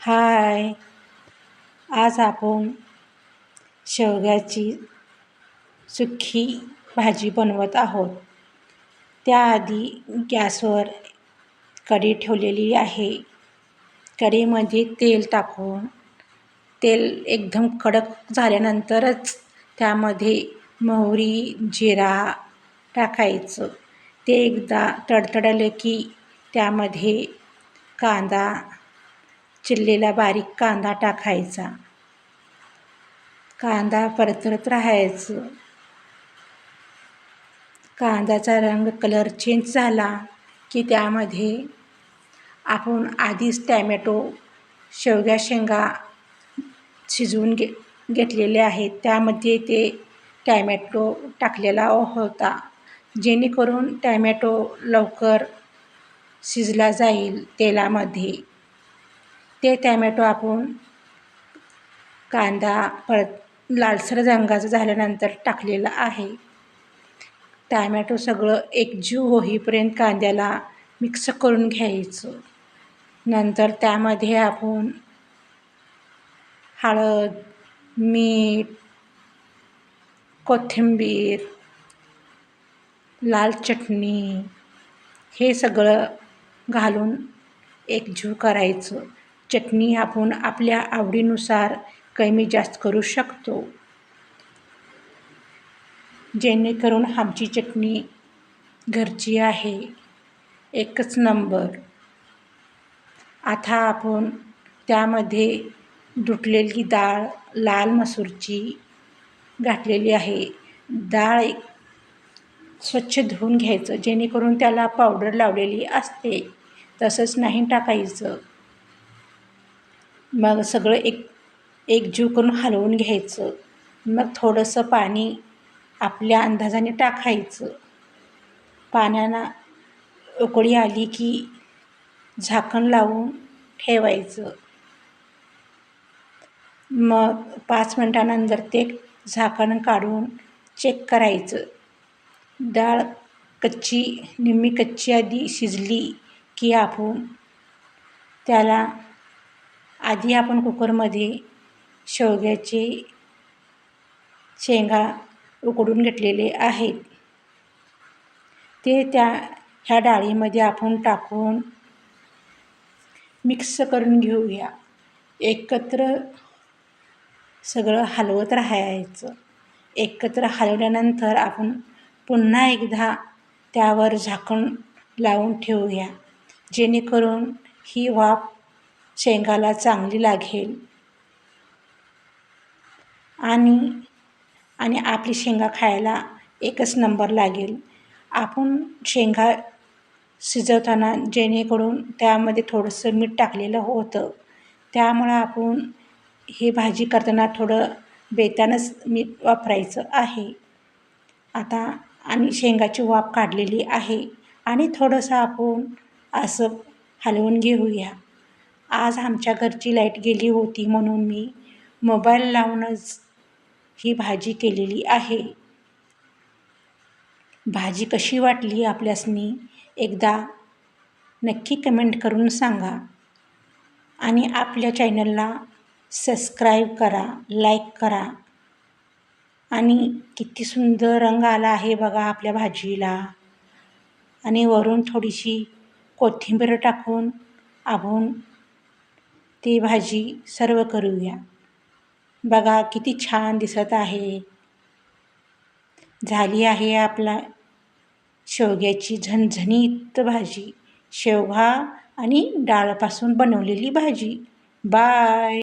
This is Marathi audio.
हाय. आज आपण शेवग्याची सुक्की भाजी बनवत आहोत. त्याआधी गॅसवर कढी ठेवलेली आहे. कढीमध्ये तेल टाकून तेल एकदम कडक झाल्यानंतरच त्यामध्ये मोहरी जिरा टाकायचं. ते एकदा तडतडलं की त्यामध्ये कांदा चिरलेला बारीक कांदा टाकायचा. कांदा परतरत राहायचं. कांद्याचा रंग कलर चेंज झाला की त्यामध्ये आपण आधीच टॅमॅटो शेवग्या शेंगा शिजवून घे घेतलेले आहेत. त्यामध्ये ते टॅमॅटो टाकलेला होता. जेणेकरून टॅमॅटो लवकर शिजला जाईल तेलामध्ये. ते टॅमॅटो आपण कांदा परत लालसर रंगाचं झाल्यानंतर टाकलेलं आहे. टॅमॅटो सगळं एकजीव होईपर्यंत कांद्याला मिक्स करून घ्यायचं. नंतर त्यामध्ये आपण हळद मीठ कोथिंबीर लाल चटणी हे सगळं घालून एकजीव करायचं. चटणी आपण आपल्या आवडीनुसार कमी जास्त करू शकतो. जेणेकरून आमची चटणी घरची आहे. एकच नंबर. आता आपण त्यामध्ये दुटलेली डाळ लाल मसूरची घातलेली आहे. डाळ स्वच्छ धुवून घ्यायचं जेणेकरून त्याला पावडर लावलेली असते. तसंच नाही टाकायचं. मग सगळं एक एकजीव करून हलवून घ्यायचं. मग थोडंसं पाणी आपल्या अंदाजाने टाकायचं. पाण्यानं उकळी आली की झाकण लावून ठेवायचं. मग पाच मिनटानंतर ते झाकण काढून चेक करायचं. डाळ कच्ची निम्मी कच्ची आधी शिजली की आपण त्याला आधी आपण कुकरमध्ये शेवग्याचे शेंगा उकडून घेतलेले आहेत. ते त्या ह्या डाळीमध्ये आपण टाकून मिक्स करून घेऊया. एकत्र सगळं हलवत राहायचं. एकत्र हलवल्यानंतर आपण पुन्हा एकदा त्यावर झाकण लावून ठेवूया. जेणेकरून ही वाफ शेंगाला चांगली लागेल. आणि आणि आपली शेंगा खायला एकच नंबर लागेल. आपण शेंगा शिजवताना जेणेकरून त्यामध्ये थोडंसं मीठ टाकलेलं होतं. त्यामुळं आपण ही भाजी करताना थोडं बेतानंच मीठ वापरायचं आहे. आता आणि शेंगाची वाफ काढलेली आहे. आणि थोडंसं आपण असं हलवून घेऊया. आज आमच्या घरची लाइट गेली होती म्हणून मी मोबाईल लावूनच ही भाजी केलेली आहे. भाजी कशी वाटली आपल्यासनी एकदा नक्की कमेंट करून सांगा आणि आपल्या चॅनलला सबस्क्राईब करा लाईक करा आणि किती सुंदर रंग आला आहे बघा आपल्या भाजीला. आणि वरून थोडीशी कोथिंबीर टाकून आपण ती भाजी सर्व करूया. बघा किती छान दिसत आहे. झाली आहे आपला शेवग्याची झणझणीत भाजी. शेवगा आणि डाळपासून बनवलेली भाजी. बाय!